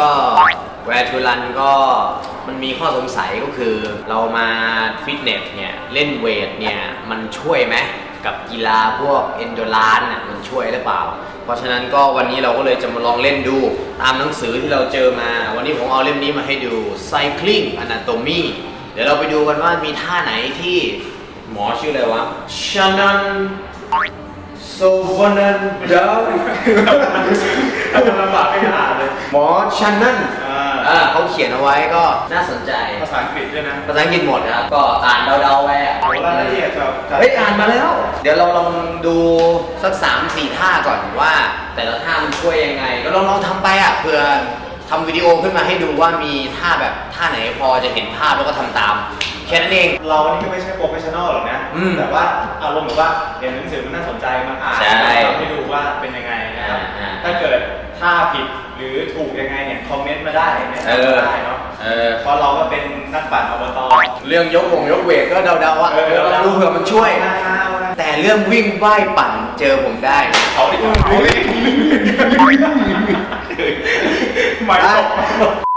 ก็แวร์ทูรันก็มันมีข้อสงสัยก็คือ เรามาฟิตเนสเนี่ย เล่นเวทเนี่ย มันช่วยไหมกับกีฬาพวกเอนโดรานน่ะมันช่วยหรือเปล่า เพราะฉะนั้นก็วันนี้เราก็เลยจะมาลองเล่นดูตามหนังสือที่เราเจอมา วันนี้ผมเอาเล่มนี้มาให้ดู Cycling Anatomy เดี๋ยวเราไปดูกันว่ามีท่าไหนที่หมอชื่ออะไรวะชานันโซวนันดาวถ้าจะลำบาก หมอชันนั่นอ่าอ่าเขาเขียนเอาไว้ก็น่าสนใจ ภาษาอังกฤษด้วยนะภาษาอังกฤษหมดนะครับ ก็อ่านเดาๆไว้อะโหรายละเอียดแบบเฮ้ยอ่านมาแล้ว เดี๋ยวเราลองดูสักสามสี่ท่าก่อนว่า แต่ละท่ามันช่วยยังไง ก็ลองลองทำไปอะเพื่อทำวิดีโอขึ้นมาให้ดูว่ามีท่าแบบท่าไหนพอจะเห็นภาพแล้วก็ทำตามแค่นั้นเอง เรานี่ก็ไม่ใช่โปรเฟชชั่นอลหรอกนะ อืมแต่ว่าอารมณ์แบบว่าเห็นหนังสือมันน่าสนใจมาอ่านใช่ทำให้ดูว่าเป็นยังไงนะครับ อ่าอ่า ถ้าเกิดท่าผิด หรือถูกยังไงเนี่ยคอมเมนต์มาได้แนะเอนำอมาได้เนาะเออ เพราะเราก็เป็นนักปั่นอบต เรื่องยกวงยกเวทก็เดาๆอะเออเดาๆ ดูเผื่อมันช่วยเอานะเอานะแต่เรื่องวิ่งว่ายปั่นเจอผมได้ เขาดิเขาดิไม่จบ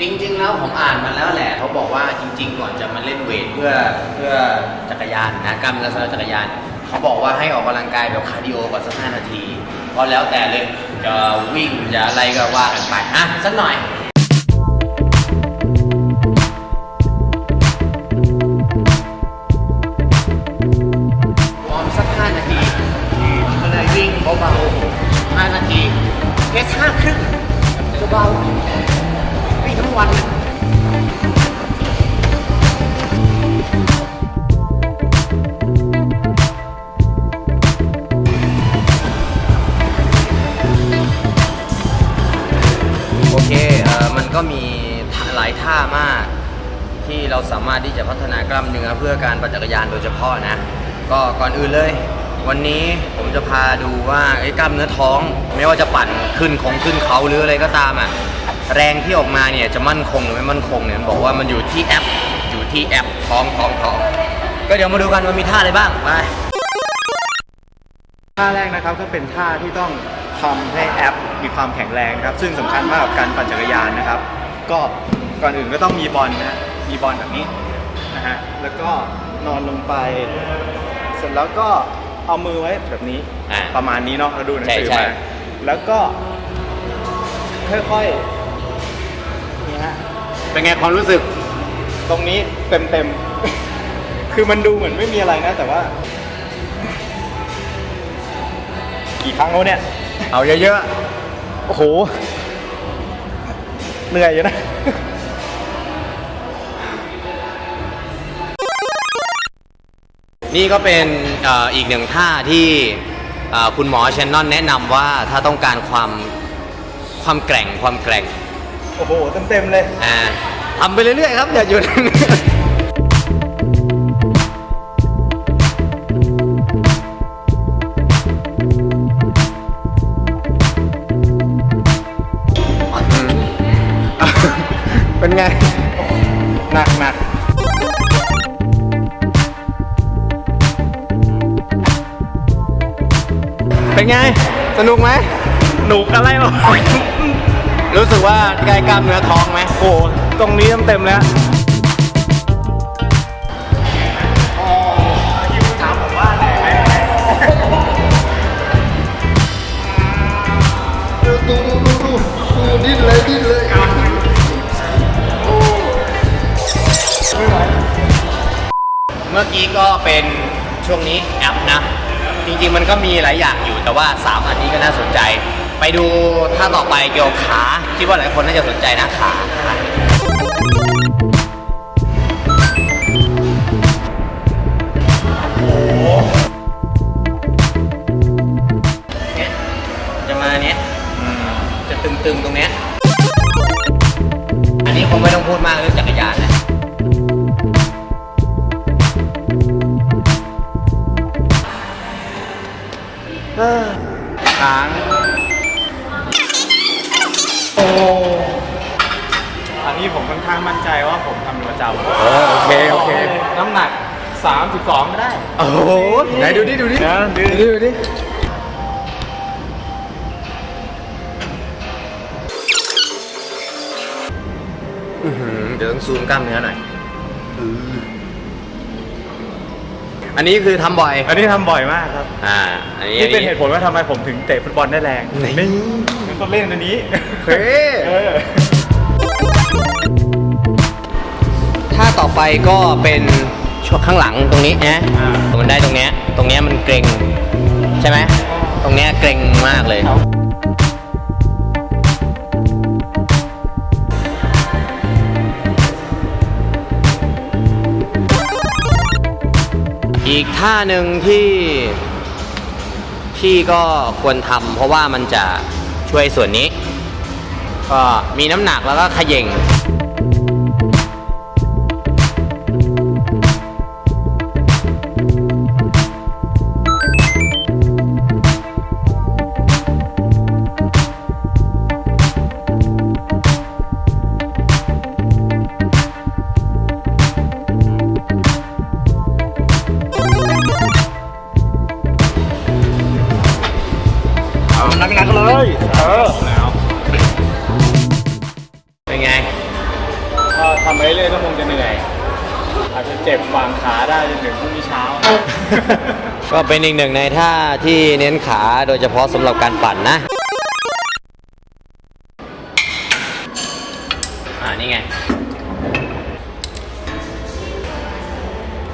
จริง ๆ แล้วผมอ่านมาแล้วแหละเขาบอกว่าจริง ๆ ก่อนจะมาเล่นเวทเพื่อเพื่อจักรยานนะกล้ามเนื้อสำหรับจักรยาน เขาบอกว่าให้ออกกำลังกายแบบคาร์ดิโอก่อนสักห้านาทีก็แล้วแต่เลยจะวิ่งจะอะไรก็ว่ากันไปอะสักหน่อย เราสามารถที่จะพัฒนากล้ามเนื้อเพื่อการปั่นจักรยานโดยเฉพาะนะ ก็ก่อนอื่นเลย วันนี้ผมจะพาดูว่าไอ้กล้ามเนื้อท้อง ไม่ว่าจะปั่นขึ้นของขึ้นเขาหรืออะไรก็ตามอะแรงที่ออกมาเนี่ยจะมั่นคงหรือไม่มั่นคงเนี่ยมันบอกว่ามันอยู่ที่แอปอยู่ที่แอปท้องท้องท้องก็เดี๋ยวมาดูกันว่ามีท่าอะไรบ้างไปท่าแรกนะครับก็เป็นท่าที่ต้องทำให้แอปมีความแข็งแรงนะครับ ซึ่งสำคัญมากกับการปั่นจักรยานนะครับ ก็ก่อนอื่นก็ต้องมีบอลนะ มีบอลแบบนี้นะฮะแล้วก็นอนลงไป เสร็จแล้วก็เอามือไว้แบบนี้อ่าประมาณนี้เนาะเราดูหนังสือใช่ใช่ มาแล้วก็ ค่อยๆนี่ฮะ เป็นไงความรู้สึก ตรงนี้เต็มเต็มๆ คือมันดูเหมือนไม่มีอะไรนะ แต่ว่า กี่ครั้งแล้วเนี่ย เอาเยอะโอ้โห เหนื่อยอยู่นะ นี่ก็เป็นเอ่ออีกหนึ่งท่าที่เอ่อคุณหมอเชนนอนแนะนำว่าถ้าต้องการความความแกร่งความแกร่ง โอ้โห เต็มเต็มๆเลย อ่าทำไปเรื่อยๆครับ อย่าหยุด เป็นไง หนักหนัก เป็นไง สนุกไหม หนุกอะไรหรอรู้สึกว่าใกล้กล้ามเนื้อท้องไหมโอ้โหตรงนี้เต็มเต็มๆเลยอะที่คุณถามผมว่าไหนไหมดูดูดูดูดูดูดิ้นเลยดิ้นเลยเมื่อกี้ก็เป็นช่วงนี้แอปนะ จริงๆมันก็มีหลายอย่างอยู่แต่ว่า3อันนี้ก็น่าสนใจ ไปดูท่าต่อไปเกี่ยวกับขาคิดว่าหลายคนน่าจะสนใจนะขาเนี่ยจะมาเนี้ยจะตึงๆตรงเนี้ยอันนี้คงไม่ต้องพูดมากเรื่องจักรยานนะ ค้างโอ้อันนี้ผมค่อนข้างมั่นใจว่าผมทำเป็นประจำโอเค โอเค น้ำหนักสามสิบสองก็ได้ โอ้โหไหนดูดิ ดูดินะดูดูดิดูดิอื้อหือเดี๋ยวต้องซูมกล้ามเนื้อหน่อย อันนี้คือทำบ่อย อันนี้ทำบ่อยมากครับอ่า อันนี้นี่เป็นเหตุผลว่าทำไมผมถึงเตะฟุตบอลได้แรงนี่มันต้องเล่นอันนี้เฮ้ยเออถ้าต่อไปก็เป็นช่วงข้างหลังตรงนี้นะอ่า มันได้ตรงเนี้ย ตรงเนี้ยมันเกรง ท่าหนึ่งที่ที่ก็ควรทำเพราะว่ามันจะช่วยส่วนนี้ ก็มีน้ำหนักแล้วก็ขย่ง เจ็บวางขาได้จนถึงพรุ่งนี้เช้า ก็เป็นอีกหนึ่งในท่าที่เน้นขาโดยเฉพาะสำหรับการปั่นนะ อ่านี่ไง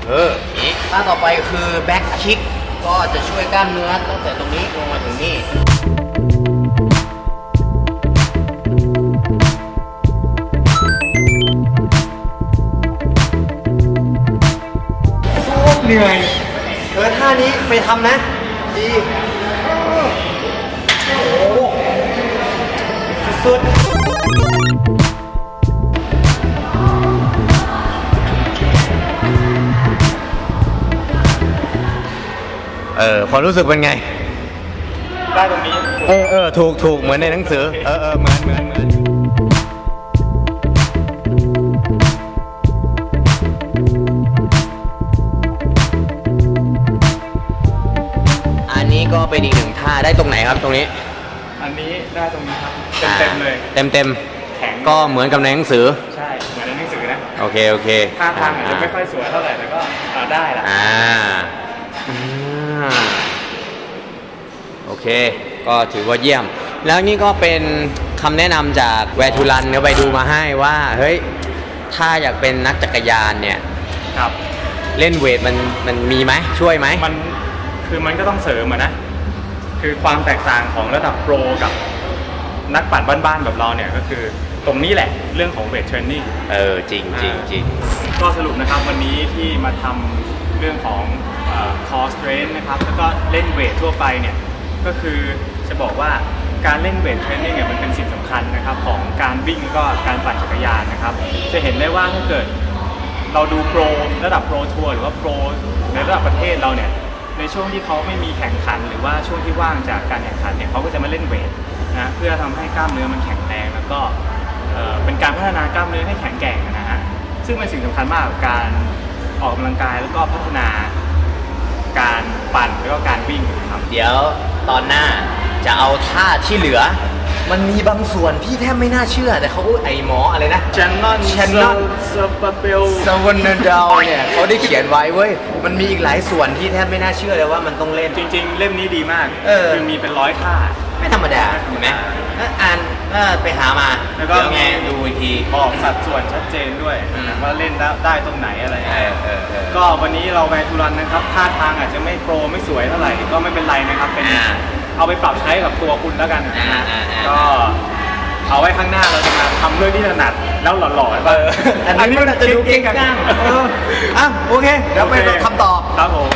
เออนี่ท่าต่อไปคือแบ็คคิก ก็จะช่วยกล้ามเนื้อตั้งแต่ตรงนี้ลงมาถึงนี่ เหนื่อย เออท่านี้ไปทำนะ ดีโอ้โหสุดเออความรู้สึกเป็นไง ได้ตรงนี้ เออเออถูกถูกเหมือนในหนังสือ เออเออเหมือนเหมือนเหมือนอัน ได้ตรงไหนครับตรงนี้อันนี้ได้ตรงนี้ครับเต็มๆเลย เต็มเต็มแข็งๆก็เหมือนกับในหนังสือ ใช่เหมือนในหนังสือนะโอเคโอเคท่าทางอาจจะไม่ค่อยสวยเท่าไหร่แต่ก็อ่าได้ละอ่าอ่าโอเค ก็ถือว่าเยี่ยม แล้วนี่ก็เป็นคำแนะนำจากแวร์ทูรันเขาไปดูมาให้ว่า เฮ้ย ถ้าอยากเป็นนักจักรยานเนี่ย ครับ เล่นเวทมันมันมีไหมช่วยไหม มันคือมันก็ต้องเสริมอะนะ คือความแตกต่างของระดับโปรกับนักปั่นบ้านๆแบบเราเนี่ยก็คือตรงนี้แหละเรื่องของเวทเทรนนิ่ง เออจริงจริงจริงก็สรุปนะครับวันนี้ที่มาทำเรื่องของคอสเทรนนะครับแล้วก็เล่นเวททั่วไปเนี่ยก็คือจะบอกว่าการเล่นเวทเทรนนิ่งเนี่ยมันเป็นสิ่งสำคัญนะครับของการวิ่งแล้วก็การปั่นจักรยานนะครับ จะเห็นได้ว่าถ้าเกิดเราดูโปรระดับโปรทัวร์หรือว่าโปรในระดับประเทศเราเนี่ย ในช่วงที่เขาไม่มีแข่งขัน หรือว่าช่วงที่ว่างจากการแข่งขันเนี่ยเขาก็จะมาเล่นเวทนะเพื่อทำให้กล้ามเนื้อมันแข็งแรงแล้วก็เป็นการพัฒนากล้ามเนื้อให้แข็งแกร่งนะฮะซึ่งเป็นสิ่งสำคัญมากกับการออกกำลังกายแล้วก็พัฒนาการปั่นแล้วก็การวิ่งครับเดี๋ยวตอนหน้าจะเอาท่าที่เหลือ มันมีบางส่วนที่แทบไม่น่าเชื่อแต่เขาไอหมออะไรนะ Shannon Shannon Sparpel ซวันนาดาวเนี่ยเขาได้เขียนไว้เว้ย มันมีอีกหลายส่วนที่แทบไม่น่าเชื่อเลยว่ามันต้องเล่น จริง ๆ เล่มนี้ดีมาก เออ คือมีเป็นร้อยท่า ไม่ธรรมดาเห็นไหมเอออ่านเออไปหามาแล้วก็ เดี๋ยวไงดูอีกที บอกสัดส่วนชัดเจนด้วย อืม ว่าเล่นได้ได้ตรงไหนอะไรเออเออเออ ก็วันนี้เราแวร์ทูรันนะครับท่าทางอาจจะไม่โปรไม่สวยเท่าไหร่ก็ไม่เป็นไรนะครับเป็นอ่า เอาไปปรับใช้กับตัวคุณแล้วกันนะฮะอ่าอ่าอ่า ก็เอาไว้ข้างหน้าเราจะมาทำเรื่องที่ถนัดแล้วหล่อๆไปเอออันนี้มันอาจจะดูเก่งกังเอออะโอเคเดี๋ยวไปโอเคทำต่อ ครับผม